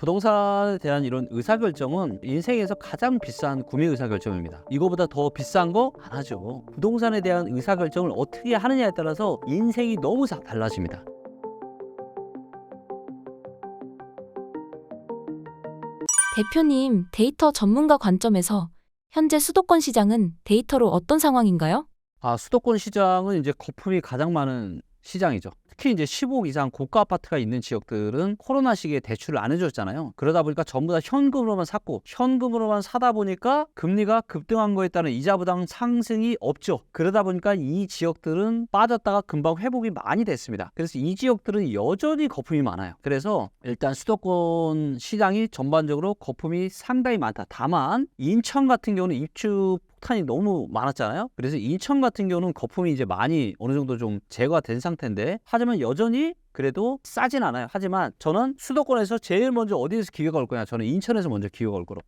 부동산에 대한 이런 의사결정은 인생에서 가장 비싼 구매 의사결정입니다. 이거보다 더 비싼 거 안 하죠. 부동산에 대한 의사결정을 어떻게 하느냐에 따라서 인생이 너무 다 달라집니다. 대표님, 데이터 전문가 관점에서 현재 수도권 시장은 데이터로 어떤 상황인가요? 아, 수도권 시장은 이제 거품이 가장 많은 시장이죠. 특히 이제 15억 이상 고가 아파트가 있는 지역들은 코로나 시기에 대출을 안 해줬잖아요. 그러다 보니까 전부 다 현금으로만 샀고 현금으로만 사다 보니까 금리가 급등한 거에 따른 이자 부담 상승이 없죠. 그러다 보니까 이 지역들은 빠졌다가 금방 회복이 많이 됐습니다. 그래서 이 지역들은 여전히 거품이 많아요. 그래서 일단 수도권 시장이 전반적으로 거품이 상당히 많다. 다만 인천 같은 경우는 입주 폭탄이 너무 많았잖아요. 그래서 인천 같은 경우는 거품이 이제 많이 어느 정도 좀 제거된 상태인데 하지만 여전히 그래도 싸진 않아요. 하지만 저는 수도권에서 제일 먼저 어디에서 기회가 올 거냐? 저는 인천에서 먼저 기회가 올 거로.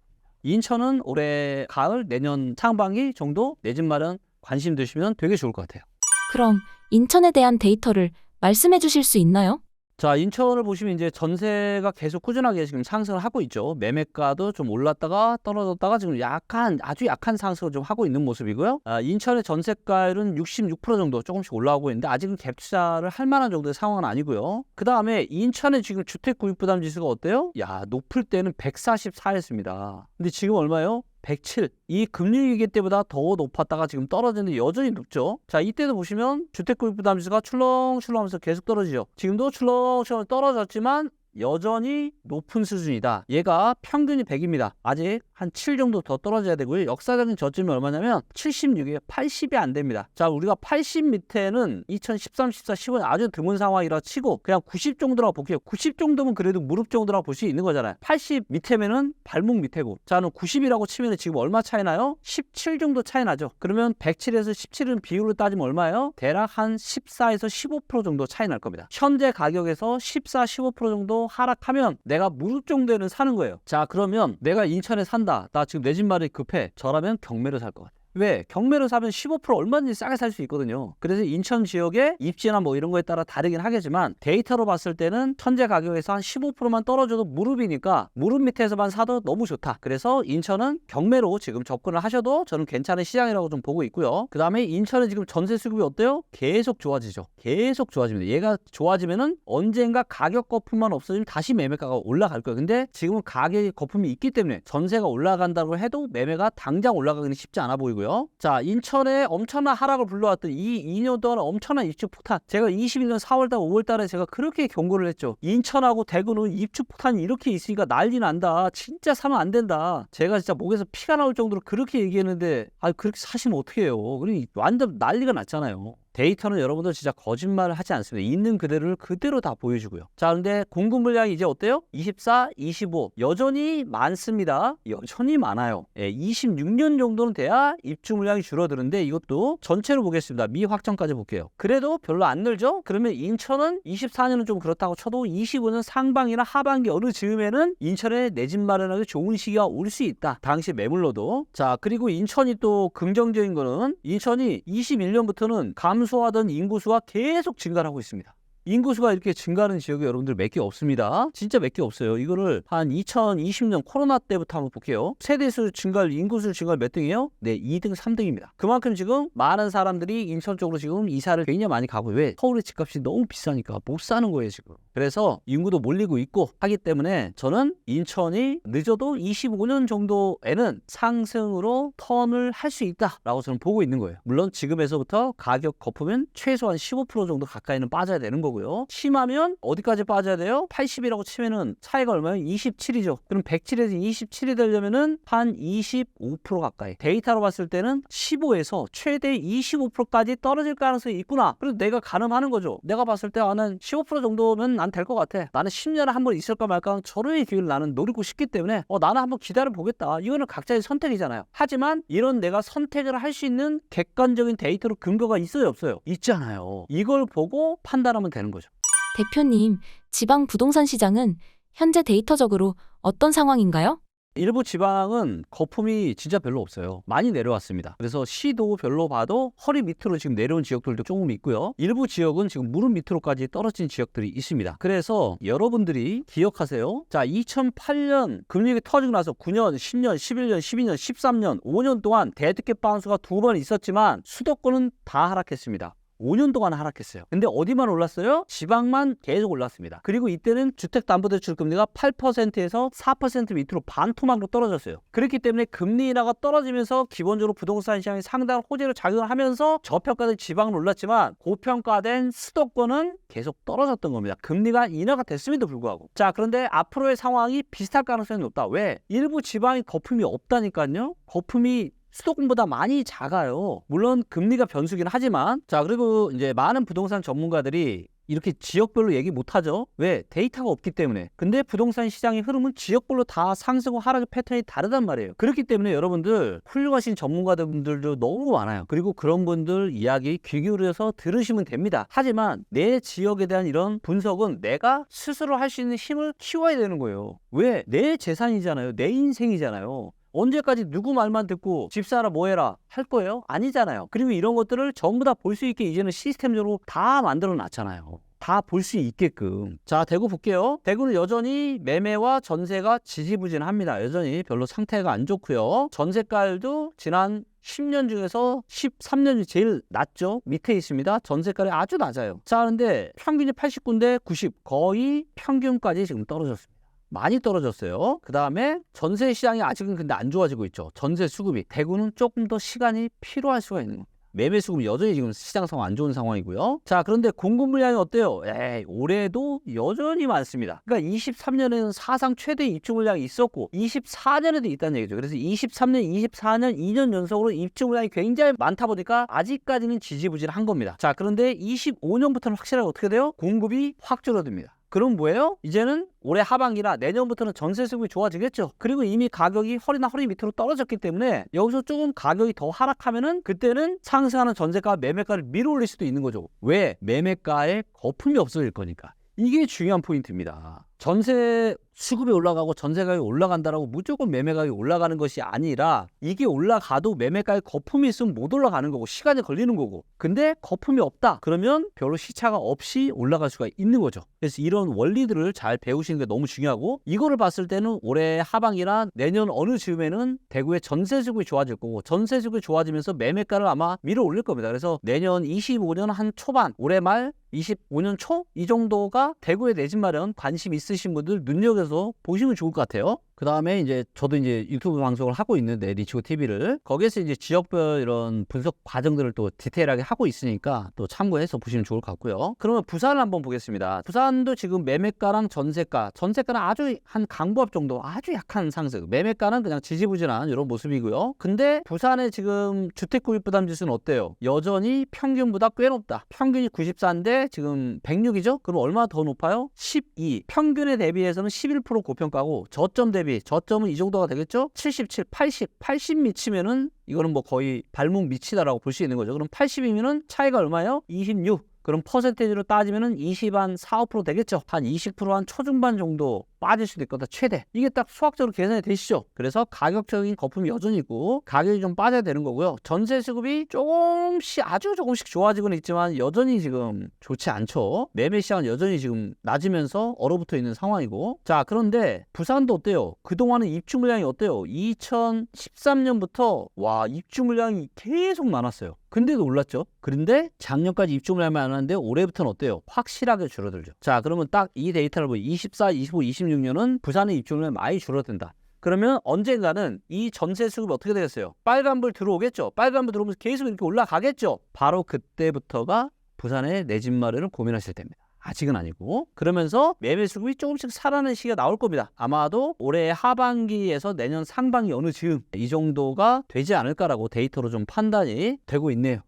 인천은 올해 가을 내년 상반기 정도 내집 마련 관심 두시면 되게 좋을 것 같아요. 그럼 인천에 대한 데이터를 말씀해 주실 수 있나요? 자, 인천을 보시면 이제 전세가 계속 꾸준하게 지금 상승을 하고 있죠. 매매가도 좀 올랐다가 떨어졌다가 지금 약간 아주 약한 상승을 좀 하고 있는 모습이고요. 아, 인천의 전세가율은 66% 정도 조금씩 올라오고 있는데 아직은 갭 투자를 할 만한 정도의 상황은 아니고요. 그 다음에 인천의 지금 주택 구입 부담 지수가 어때요? 야, 높을 때는 144였습니다. 근데 지금 얼마예요? 107. 이 금리 위기 때보다 더 높았다가 지금 떨어지는데 여전히 높죠. 자, 이때도 보시면 주택 구입 부담 지수가 출렁출렁하면서 계속 떨어지죠. 지금도 출렁출렁 떨어졌지만 여전히 높은 수준이다. 얘가 평균이 100입니다. 아직 한 7 정도 더 떨어져야 되고요. 역사적인 저점이 얼마냐면 76이에요. 80이 안 됩니다. 자, 우리가 80 밑에는 2013, 14, 15년 아주 드문 상황이라 치고 그냥 90 정도라고 볼게요. 90 정도면 그래도 무릎 정도라고 볼 수 있는 거잖아요. 80 밑에면은 발목 밑에고. 자, 는 90이라고 치면 지금 얼마 차이 나요? 17 정도 차이 나죠. 그러면 107에서 17은 비율로 따지면 얼마예요? 대략 한 14에서 15% 정도 차이 날 겁니다. 현재 가격에서 14, 15% 정도 하락하면 내가 무릎 정도에는 사는 거예요. 자, 그러면 내가 인천에 산다. 나 지금 내 집 마련이 급해. 저라면 경매를 살 것 같아요. 왜? 경매로 사면 15% 얼마든지 싸게 살 수 있거든요. 그래서 인천 지역의 입지나 뭐 이런 거에 따라 다르긴 하겠지만 데이터로 봤을 때는 현재 가격에서 한 15%만 떨어져도 무릎이니까 무릎 밑에서만 사도 너무 좋다. 그래서 인천은 경매로 지금 접근을 하셔도 저는 괜찮은 시장이라고 좀 보고 있고요. 그 다음에 인천은 지금 전세 수급이 어때요? 계속 좋아지죠. 계속 좋아집니다. 얘가 좋아지면은 언젠가 가격 거품만 없어지면 다시 매매가가 올라갈 거예요. 근데 지금은 가격의 거품이 있기 때문에 전세가 올라간다고 해도 매매가 당장 올라가기는 쉽지 않아 보이고요. 자, 인천에 엄청난 하락을 불러왔던 이 2년 동안 엄청난 입주 폭탄. 제가 21년 4월달, 5월달에 제가 그렇게 경고를 했죠. 인천하고 대구는 입주 폭탄이 이렇게 있으니까 난리 난다. 진짜 사면 안 된다. 제가 진짜 목에서 피가 나올 정도로 그렇게 얘기했는데, 아, 그렇게 사시면 어떡해요. 완전 난리가 났잖아요. 데이터는 여러분들 진짜 거짓말을 하지 않습니다. 있는 그대로를 그대로 다 보여주고요. 자, 근데 공급 물량이 이제 어때요? 24, 25 여전히 많습니다. 여전히 많아요. 예, 26년 정도는 돼야 입주 물량이 줄어드는데 이것도 전체로 보겠습니다. 미 확정까지 볼게요. 그래도 별로 안 늘죠? 그러면 인천은 24년은 좀 그렇다고 쳐도 25년 상반기나 하반기 어느 즈음에는 인천에 내 집 마련하기 좋은 시기가 올 수 있다. 당시 매물로도. 자, 그리고 인천이 또 긍정적인 거는 인천이 21년부터는 감 소하던 인구수가 계속 증가를 하고 있습니다. 인구수가 이렇게 증가하는 지역이 여러분들 몇 개 없습니다. 진짜 몇 개 없어요. 이거를 한 2020년 코로나 때부터 한번 볼게요. 세대수 증가율, 인구수 증가율 몇 등이에요? 네, 2등, 3등입니다. 그만큼 지금 많은 사람들이 인천 쪽으로 지금 이사를 굉장히 많이 가고 왜? 서울의 집값이 너무 비싸니까 못 사는 거예요, 지금. 그래서 인구도 몰리고 있고 하기 때문에 저는 인천이 늦어도 25년 정도에는 상승으로 턴을 할 수 있다라고 저는 보고 있는 거예요. 물론 지금에서부터 가격 거품은 최소한 15% 정도 가까이는 빠져야 되는 거고요. 심하면 어디까지 빠져야 돼요? 80이라고 치면은 차이가 얼마예요? 27이죠. 그럼 107에서 27이 되려면은 한 25% 가까이. 데이터로 봤을 때는 15에서 최대 25%까지 떨어질 가능성이 있구나. 그래서 내가 가늠하는 거죠. 내가 봤을 때 나는 15% 정도면 난될 것 같아. 나는 10년에 한 번 있을까 말까 저로의 기회를 나는 노리고 싶기 때문에 어 나는 한번 기다려 보겠다. 이거는 각자의 선택이잖아요. 하지만 이런 내가 선택을 할 수 있는 객관적인 데이터로 근거가 있어요, 없어요? 있잖아요. 이걸 보고 판단하면 되는 거죠. 대표님, 지방 부동산 시장은 현재 데이터적으로 어떤 상황인가요? 일부 지방은 거품이 진짜 별로 없어요. 많이 내려왔습니다. 그래서 시도 별로 봐도 허리 밑으로 지금 내려온 지역들도 조금 있고요. 일부 지역은 지금 무릎 밑으로까지 떨어진 지역들이 있습니다. 그래서 여러분들이 기억하세요. 자, 2008년 금리가 터지고 나서 9년, 10년, 11년, 12년, 13년, 5년 동안 데드캣 바운스가 두 번 있었지만 수도권은 다 하락했습니다. 5년 동안 하락했어요. 근데 어디만 올랐어요? 지방만 계속 올랐습니다. 그리고 이때는 주택담보대출 금리가 8%에서 4% 밑으로 반토막으로 떨어졌어요. 그렇기 때문에 금리 인하가 떨어지면서 기본적으로 부동산 시장이 상당한 호재로 작용을 하면서 저평가된 지방은 올랐지만 고평가된 수도권은 계속 떨어졌던 겁니다. 금리가 인하가 됐음에도 불구하고. 자, 그런데 앞으로의 상황이 비슷할 가능성이 높다. 왜? 일부 지방이 거품이 없다니까요. 거품이 수도권보다 많이 작아요. 물론 금리가 변수긴 하지만 자 그리고 이제 많은 부동산 전문가들이 이렇게 지역별로 얘기 못하죠. 왜? 데이터가 없기 때문에. 근데 부동산 시장의 흐름은 지역별로 다 상승과 하락의 패턴이 다르단 말이에요. 그렇기 때문에 여러분들 훌륭하신 전문가들도 너무 많아요. 그리고 그런 분들 이야기 귀 기울여서 들으시면 됩니다. 하지만 내 지역에 대한 이런 분석은 내가 스스로 할 수 있는 힘을 키워야 되는 거예요. 왜? 내 재산이잖아요. 내 인생이잖아요. 언제까지 누구 말만 듣고 집 사라 뭐 해라 할 거예요? 아니잖아요. 그리고 이런 것들을 전부 다 볼 수 있게 이제는 시스템적으로 다 만들어 놨잖아요. 다 볼 수 있게끔. 자, 대구 볼게요. 대구는 여전히 매매와 전세가 지지부진합니다. 여전히 별로 상태가 안 좋고요. 전세가율도 지난 10년 중에서 13년 중 제일 낮죠. 밑에 있습니다. 전세가율이 아주 낮아요. 자, 그런데 평균이 89인데 90, 거의 평균까지 지금 떨어졌습니다. 많이 떨어졌어요. 그 다음에 전세 시장이 아직은 근데 안 좋아지고 있죠. 전세 수급이. 대구는 조금 더 시간이 필요할 수가 있는 겁니다. 매매 수급이 여전히 지금 시장 상황 안 좋은 상황이고요. 자, 그런데 공급 물량이 어때요? 에이, 올해도 여전히 많습니다. 그러니까 23년에는 사상 최대 입주 물량이 있었고 24년에도 있다는 얘기죠. 그래서 23년, 24년 2년 연속으로 입주 물량이 굉장히 많다 보니까 아직까지는 지지부진한 겁니다. 자, 그런데 25년부터는 확실하게 어떻게 돼요? 공급이 확 줄어듭니다. 그럼 뭐예요? 이제는 올해 하반기나 내년부터는 전세 수급이 좋아지겠죠. 그리고 이미 가격이 허리나 허리 밑으로 떨어졌기 때문에 여기서 조금 가격이 더 하락하면은 그때는 상승하는 전세가 매매가를 밀어올릴 수도 있는 거죠. 왜? 매매가에 거품이 없어질 거니까. 이게 중요한 포인트입니다. 전세 수급이 올라가고 전세 가격이 올라간다라고 무조건 매매 가격이 올라가는 것이 아니라 이게 올라가도 매매 가격 거품이 있으면 못 올라가는 거고 시간이 걸리는 거고. 근데 거품이 없다 그러면 별로 시차가 없이 올라갈 수가 있는 거죠. 그래서 이런 원리들을 잘 배우시는 게 너무 중요하고 이거를 봤을 때는 올해 하반기나 내년 어느 즈음에는 대구의 전세 수급이 좋아질 거고 전세 수급이 좋아지면서 매매가를 아마 밀어 올릴 겁니다. 그래서 내년 25년 한 초반 올해 말 25년 초 이 정도가 대구의 내 집 마련 관심 있으신 분들 눈여겨서 보시면 좋을 것 같아요. 그 다음에 이제 저도 이제 유튜브 방송을 하고 있는데 리치고 TV를 거기에서 이제 지역별 이런 분석 과정들을 또 디테일하게 하고 있으니까 또 참고해서 보시면 좋을 것 같고요. 그러면 부산을 한번 보겠습니다. 부산도 지금 매매가랑 전세가, 전세가는 아주 한 강보합 정도 아주 약한 상승, 매매가는 그냥 지지부진한 이런 모습이고요. 근데 부산의 지금 주택 구입 부담 지수는 어때요? 여전히 평균보다 꽤 높다. 평균이 94인데 지금 106이죠? 그럼 얼마나 더 높아요? 12. 평균에 대비해서는 11% 고평가고 저점 대비 저점은 이 정도가 되겠죠? 77, 80, 80 미치면은 이거는 뭐 거의 발목 미치다라고 볼 수 있는 거죠. 그럼 80이면은 차이가 얼마예요? 26. 그럼 퍼센테이지로 따지면은 20 한 4, 5% 되겠죠. 한 20%한 초중반 정도 빠질 수도 있거다 최대. 이게 딱 수학적으로 계산이 되시죠. 그래서 가격적인 거품이 여전히 있고 가격이 좀 빠져야 되는 거고요. 전세 수급이 조금씩 아주 조금씩 좋아지고는 있지만 여전히 지금 좋지 않죠. 매매 시장은 여전히 지금 낮으면서 얼어붙어 있는 상황이고. 자 그런데 부산도 어때요? 그동안은 입주 물량이 어때요? 2013년부터 와 입주 물량이 계속 많았어요. 근데도 올랐죠. 그런데 작년까지 입주 물량이 많았는데 올해부터는 어때요? 확실하게 줄어들죠. 자 그러면 딱 이 데이터를 보면 24, 25, 26 년은 부산의 입주 물량이 많이 줄어든다. 그러면 언젠가는 이 전세 수급이 어떻게 되겠어요? 빨간불 들어오겠죠. 빨간불 들어오면서 계속 이렇게 올라가겠죠. 바로 그때부터가 부산의 내 집 마련을 고민하실 때입니다. 아직은 아니고 그러면서 매매 수급이 조금씩 살아나는 시기가 나올 겁니다. 아마도 올해 하반기에서 내년 상반기 어느 즈음 이 정도가 되지 않을까라고 데이터로 좀 판단이 되고 있네요.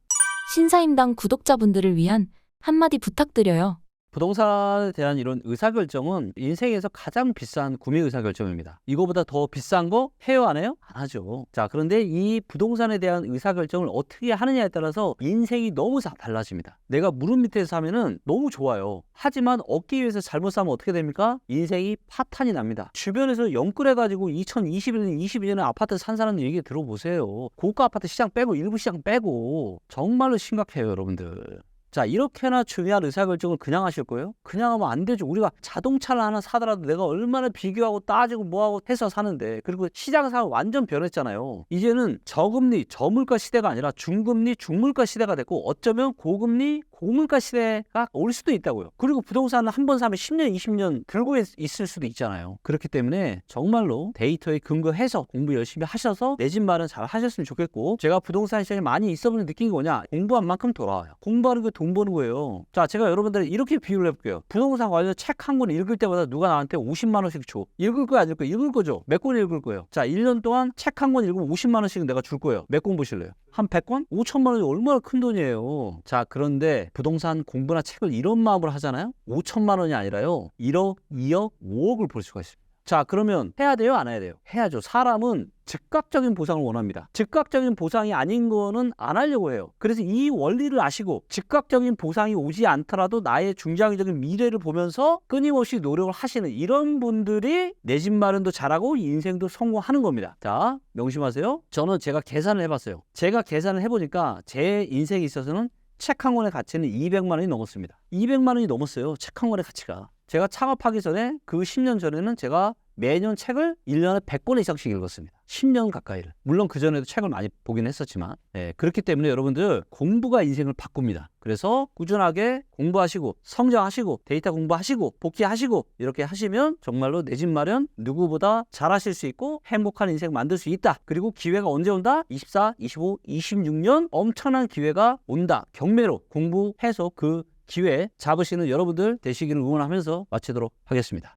신사임당 구독자분들을 위한 한마디 부탁드려요. 부동산에 대한 이런 의사결정은 인생에서 가장 비싼 구매 의사결정입니다. 이거보다 더 비싼 거 해요 안 해요? 안 하죠. 자 그런데 이 부동산에 대한 의사결정을 어떻게 하느냐에 따라서 인생이 너무 다 달라집니다. 내가 무릎 밑에서 사면은 너무 좋아요. 하지만 얻기 위해서 잘못 사면 어떻게 됩니까? 인생이 파탄이 납니다. 주변에서 영끌해가지고 2021년, 22년에 아파트 산 사람들 얘기 들어보세요. 고가 아파트 시장 빼고 일부 시장 빼고 정말로 심각해요, 여러분들. 자 이렇게나 중요한 의사결정을 그냥 하실 거예요? 그냥 하면 안 되죠. 우리가 자동차를 하나 사더라도 내가 얼마나 비교하고 따지고 뭐하고 해서 사는데 그리고 시장 상황 완전 변했잖아요. 이제는 저금리 저물가 시대가 아니라 중금리 중물가 시대가 됐고 어쩌면 고금리 고물가 시대가 올 수도 있다고요. 그리고 부동산은 한 번 사면 10년 20년 들고 있- 있을 수도 있잖아요. 그렇기 때문에 정말로 데이터에 근거해서 공부 열심히 하셔서 내 집 마련 잘 하셨으면 좋겠고 제가 부동산 시장에 많이 있어보는 느낀 게 뭐냐 공부한 만큼 돌아와요. 공부하는 게 돈 버는 거예요. 자, 제가 여러분들 이렇게 비유를 해볼게요. 부동산 관련 책 한 권 읽을 때마다 누가 나한테 50만 원씩 줘. 읽을 거야, 안 읽을 거야? 읽을 거죠. 몇 권 읽을 거예요. 자, 1년 동안 책 한 권 읽으면 50만 원씩 내가 줄 거예요. 몇 권 보실래요? 한 100권? 5천만 원이 얼마나 큰 돈이에요. 자, 그런데 부동산 공부나 책을 이런 마음으로 하잖아요. 5천만 원이 아니라요. 1억, 2억, 5억을 볼 수가 있습니다. 자, 그러면 해야 돼요, 안 해야 돼요? 해야죠. 사람은 즉각적인 보상을 원합니다. 즉각적인 보상이 아닌 거는 안 하려고 해요. 그래서 이 원리를 아시고 즉각적인 보상이 오지 않더라도 나의 중장기적인 미래를 보면서 끊임없이 노력을 하시는 이런 분들이 내 집 마련도 잘하고 인생도 성공하는 겁니다. 자, 명심하세요. 저는 제가 계산을 해봤어요. 제가 계산을 해보니까 제 인생에 있어서는 책 한 권의 가치는 200만 원이 넘었습니다. 200만 원이 넘었어요. 책 한 권의 가치가. 제가 창업하기 전에 그 10년 전에는 제가 매년 책을 1년에 100권 이상씩 읽었습니다. 10년 가까이를. 물론 그전에도 책을 많이 보긴 했었지만. 예, 그렇기 때문에 여러분들 공부가 인생을 바꿉니다. 그래서 꾸준하게 공부하시고 성장하시고 데이터 공부하시고 복귀하시고 이렇게 하시면 정말로 내 집 마련 누구보다 잘하실 수 있고 행복한 인생 만들 수 있다. 그리고 기회가 언제 온다? 24, 25, 26년 엄청난 기회가 온다. 경매로 공부해서 그 기회 잡으시는 여러분들 되시기를 응원하면서 마치도록 하겠습니다.